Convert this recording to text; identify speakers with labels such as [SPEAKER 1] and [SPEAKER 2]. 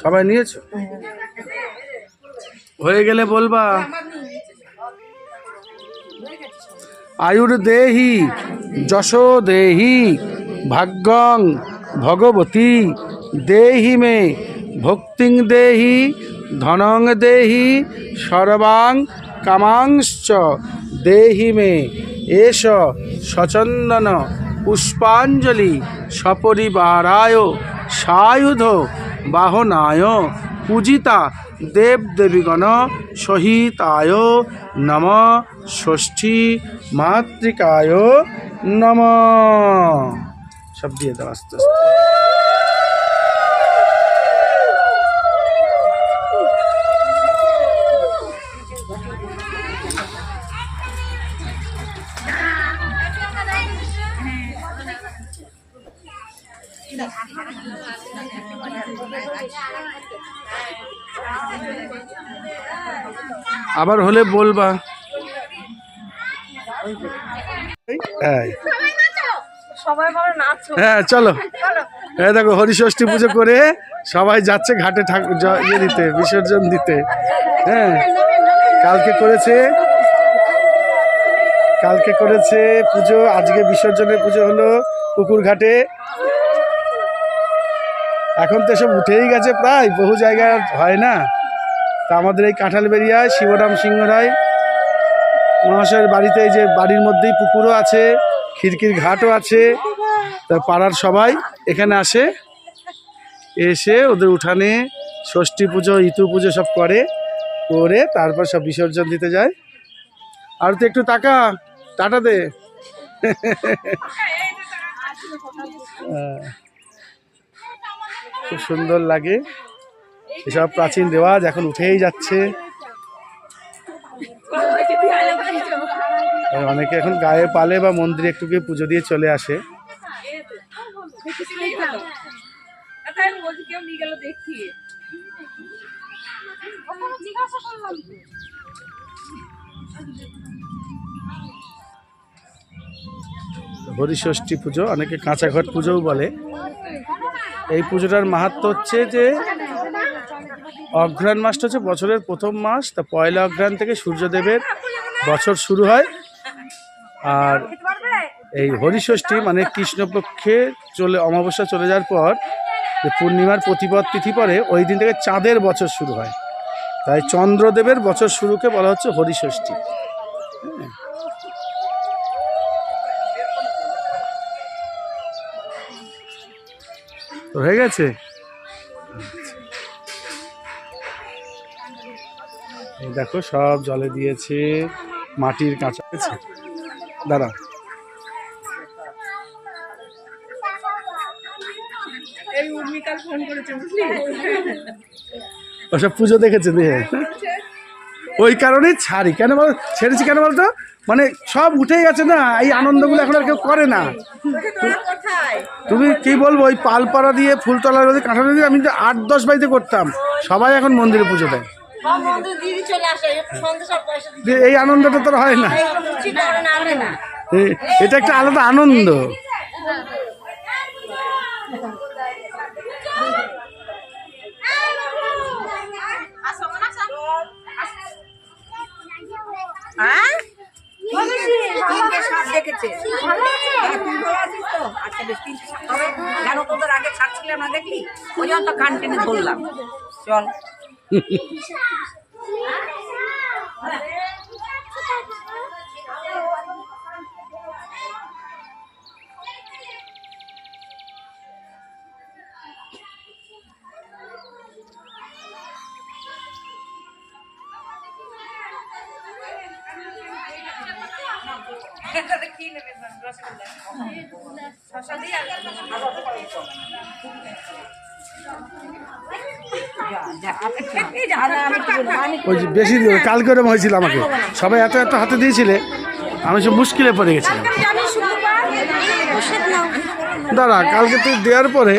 [SPEAKER 1] সবাই নিয়েছো? হয়ে গেলে বলবা। আয়ুর দেহি যশ দেহি ভাগ্যং ভগবতী দেহি মে ভক্তিং দেহি, ধনং দেহি, সর্বাং কামাংশ্চ দেহি মে। এষ সচন্দন পুষ্পাঞ্জলি সপরিবারায় সায়ুধ বাহনায় পূজিতা দেবদেবীগণ সহিতায় নম ষষ্ঠী মাতৃকায় নম। সব দিয়ে দাও আস্তে আস্তে। আবার হলে বলবা। হ্যাঁ চলো। হ্যাঁ দেখো হরিষষ্ঠী পুজো করে সবাই যাচ্ছে ঘাটে ঠাকুর ইয়ে দিতে বিসর্জন দিতে। হ্যাঁ কালকে করেছে কালকে করেছে পুজো, আজকে বিসর্জনের পুজো হলো পুকুর ঘাটে এখন তো সব উঠেই গেছে প্রায়, বহু জায়গায় হয় না। তা আমাদের এই কাঁঠালবেরিয়ায় শিবরাম সিংহ রায় মহাশয়ের বাড়িতে যে বাড়ির মধ্যেই পুকুরও আছে, খিড়কির ঘাটও আছে, তা পাড়ার সবাই এখানে আসে, এসে ওদের উঠানে ষষ্ঠী পুজো, ইতু পুজো সব করে করে তারপর সব বিসর্জন দিতে যায়। আর তো একটু টাকা টাটা দে। খুব সুন্দর লাগে। এসব প্রাচীন রেওয়াজ এখন উঠেই যাচ্ছে। অনেকে এখন গায়ে পালে বা মন্দিরে একটু গিয়ে পুজো দিয়ে চলে আসে।
[SPEAKER 2] দেখি
[SPEAKER 1] হরিষষ্ঠী পুজো, অনেকে কাঁচাঘট পুজোও বলে। এই পুজোটার মাহাত্ম হচ্ছে যে, অঘ্রাণ মাসটা হচ্ছে বছরের প্রথম মাস, তা পয়লা অঘ্রাণ থেকে সূর্যদেবের বছর শুরু হয়। আর এই হরিষষ্ঠী মানে কৃষ্ণপক্ষে চলে, অমাবস্যা চলে যাওয়ার পর যে পূর্ণিমার প্রতিপদ তিথি পরে, ওই দিন থেকে চাঁদের বছর শুরু হয়। তাই চন্দ্রদেবের বছর শুরুকে বলা হচ্ছে হরিষষ্ঠী। তো হয়ে গেছে? এই দেখো সব জলে দিয়েছে মাটির কাঁচা আছে। দাঁড়া। ওসব পুজো দেখেছে দিয়ে ওই কারণেই ছাড়ি। কেন বল ছেড়েছি কেন বলতো? মানে সব উঠে গেছে না এই আনন্দগুলো এখন আর কেউ করে না। তুমি কি বলব ওই পালপাড়া দিয়ে ফুলতলার মধ্যে কাঁঠাল দিয়ে আমি তো আট দশ বাড়িতে করতাম। সবাই এখন মন্দিরে পুজো দেয়। এই আনন্দটা তোর হয় না। এটা একটা আলাদা আনন্দ।
[SPEAKER 2] হ্যাঁ? তিনটে সাপ দেখেছে। তুই ভালো আছিস তো? আচ্ছা বেশ, তিনটে সাপ। হবে। কেন তোদের আগে ছাড়ছিলাম না দেখলি? ওই জন্য তো কান টেনে ধরলাম। চল। কি নেবে রসগোল্লা শশা দিয়ে
[SPEAKER 1] বেশি কালকে ওরকম হয়েছিল আমাকে। সবাই এত এত হাতে দিয়েছিলে, আমি সব মুশকিলে পড়ে গেছিলাম। দাঁড়া, কালকে তুই দেওয়ার পরে